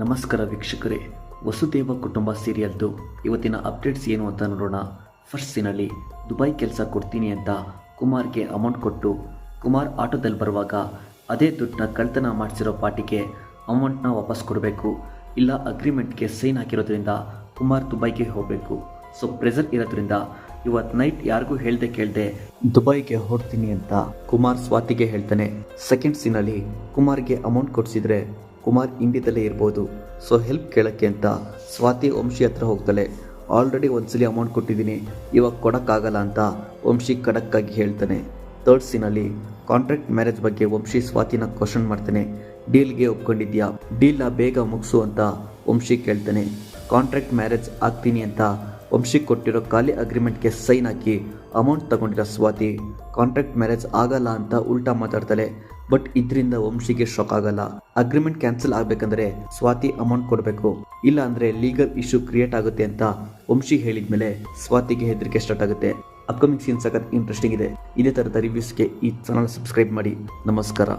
ನಮಸ್ಕಾರ ವೀಕ್ಷಕರೇ, ವಸುದೇವ ಕುಟುಂಬ ಸೀರಿಯಲ್ದು ಇವತ್ತಿನ ಅಪ್ಡೇಟ್ಸ್ ಏನು ಅಂತ ನೋಡೋಣ. ಫಸ್ಟ್ ಸೀನಲ್ಲಿ ದುಬೈ ಕೆಲಸ ಕೊಡ್ತೀನಿ ಅಂತ ಕುಮಾರ್ಗೆ ಅಮೌಂಟ್ ಕೊಟ್ಟು, ಕುಮಾರ್ ಆಟೋದಲ್ಲಿ ಬರುವಾಗ ಅದೇ ದುಡ್ಡನ್ನ ಕಳ್ತನ ಮಾಡಿಸಿರೋ ಪಾರ್ಟಿಗೆ ಅಮೌಂಟ್ನ ವಾಪಸ್ ಕೊಡಬೇಕು. ಇಲ್ಲ ಅಗ್ರಿಮೆಂಟ್ಗೆ ಸೈನ್ ಹಾಕಿರೋದ್ರಿಂದ ಕುಮಾರ್ ದುಬೈಗೆ ಹೋಗಬೇಕು. ಸೊ ಪ್ರೆಸರ್ ಇರೋದ್ರಿಂದ ಇವತ್ತು ನೈಟ್ ಯಾರಿಗೂ ಹೇಳ್ದೆ ಕೇಳ್ದೆ ದುಬೈಗೆ ಹೊರಡ್ತೀನಿ ಅಂತ ಕುಮಾರ್ ಸ್ವಾತಿಗೆ ಹೇಳ್ತಾನೆ. ಸೆಕೆಂಡ್ ಸೀನಲ್ಲಿ ಕುಮಾರ್ಗೆ ಅಮೌಂಟ್ ಕೊಡಿಸಿದ್ರೆ ಕುಮಾರ್ ಇಂಡಿಯಾದಲ್ಲೇ ಇರ್ಬೋದು. ಸೊ ಹೆಲ್ಪ್ ಕೇಳೋಕ್ಕೆ ಅಂತ ಸ್ವಾತಿ ವಂಶಿ ಹತ್ರ ಹೋಗ್ತಾಳೆ ಆಲ್ರೆಡಿ ಒಂದ್ಸಲಿ ಅಮೌಂಟ್ ಕೊಟ್ಟಿದ್ದೀನಿ, ಇವಾಗ ಕೊಡೋಕ್ಕಾಗಲ್ಲ ಅಂತ ವಂಶಿ ಖಡಕ್ಕಾಗಿ ಹೇಳ್ತಾನೆ. ಥರ್ಡ್ ಸೀನಲ್ಲಿ ಕಾಂಟ್ರಾಕ್ಟ್ ಮ್ಯಾರೇಜ್ ಬಗ್ಗೆ ವಂಶಿ ಸ್ವಾತಿನ ಕ್ವಶನ್ ಮಾಡ್ತಾನೆ. ಡೀಲ್ಗೆ ಒಪ್ಕೊಂಡಿದ್ಯಾ? ಡೀಲ್ನ ಬೇಗ ಮುಗಿಸು ಅಂತ ವಂಶಿ ಕೇಳ್ತಾನೆ. ಕಾಂಟ್ರಾಕ್ಟ್ ಮ್ಯಾರೇಜ್ ಆಗ್ತೀನಿ ಅಂತ ವಂಶಿ ಕೊಟ್ಟಿರೋ ಖಾಲಿ ಅಗ್ರಿಮೆಂಟ್ಗೆ ಸೈನ್ ಹಾಕಿ ಅಮೌಂಟ್ ತಗೊಂಡಿರೋ ಸ್ವಾತಿ ಕಾಂಟ್ರಾಕ್ಟ್ ಮ್ಯಾರೇಜ್ ಆಗಲ್ಲ ಅಂತ ಉಲ್ಟಾ ಮಾತಾಡ್ತಾಳೆ. ಬಟ್ ಇದರಿಂದ ವಂಶಿಗೆ ಶಾಕ್ ಆಗಲ್ಲ. ಅಗ್ರಿಮೆಂಟ್ ಕ್ಯಾನ್ಸಲ್ ಆಗಬೇಕಂದ್ರೆ ಸ್ವಾತಿ ಅಮೌಂಟ್ ಕೊಡಬೇಕು. ಇಲ್ಲ ಅಂದ್ರೆ ಲೀಗಲ್ ಇಶ್ಯೂ ಕ್ರಿಯೇಟ್ ಆಗುತ್ತೆ ಅಂತ ವಂಶಿ ಹೇಳಿದ್ಮೇಲೆ ಸ್ವಾತಿಗೆ ಹೆದರಿಕೆ ಸ್ಟಾರ್ಟ್ ಆಗುತ್ತೆ. ಅಪ್ಕಮಿಂಗ್ ಸೀನ್ ಸಖತ್ ಇಂಟ್ರೆಸ್ಟಿಂಗ್ ಇದೆ. ಇದೇ ಥರದ ರಿವ್ಯೂಸ್ಗೆ ಈ ಚಾನಲ್ ಸಬ್ಸ್ಕ್ರೈಬ್ ಮಾಡಿ. ನಮಸ್ಕಾರ.